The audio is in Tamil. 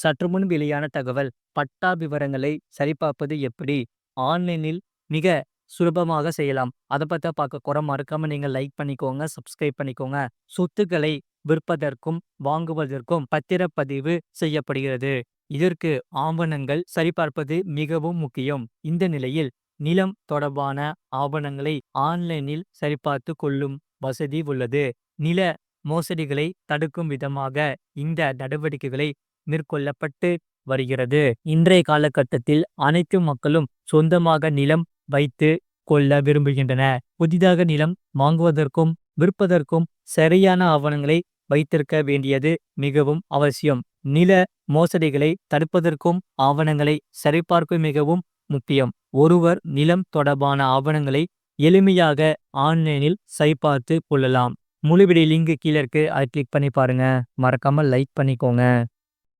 சற்று முன் வெளியான தகவல். பட்டா விவரங்களை சரிபார்ப்பது எப்படி? ஆன்லைனில் மிக சுலபமாக செய்யலாம். அதை பற்றி பார்க்க குறை மறக்காம நீங்கள் லைக் பண்ணிக்கோங்க சப்ஸ்கிரைப் பண்ணிக்கோங்க. சொத்துக்களை விற்பதற்கும் வாங்குவதற்கும் பத்திரப்பதிவு செய்யப்படுகிறது. இதற்கு ஆவணங்கள் சரிபார்ப்பது மிகவும் முக்கியம். இந்த நிலையில் நிலம் தொடர்பான ஆவணங்களை ஆன்லைனில் சரிபார்த்து கொள்ளும் வசதி உள்ளது. நில மோசடிகளை தடுக்கும் விதமாக இந்த நடவடிக்கைகளை மேற்கொள்ளப்பட்டு வருகிறது. இன்றைய காலகட்டத்தில் அனைத்து மக்களும் சொந்தமாக நிலம் வைத்து கொள்ள விரும்புகின்றன. புதிதாக நிலம் வாங்குவதற்கும் விற்பதற்கும் சரியான ஆவணங்களை வைத்திருக்க வேண்டியது மிகவும் அவசியம். நில மோசடிகளை தடுப்பதற்கும் ஆவணங்களை சரிபார்க்க மிகவும் முக்கியம். ஒருவர் நிலம் தொடர்பான ஆவணங்களை எளிமையாக ஆன்லைனில் சரிபார்த்து கொள்ளலாம். முழுவிடி லிங்க் கீழே இருக்கு. அதை கிளிக் பண்ணி பாருங்க. மறக்காம லைக் பண்ணிக்கோங்க.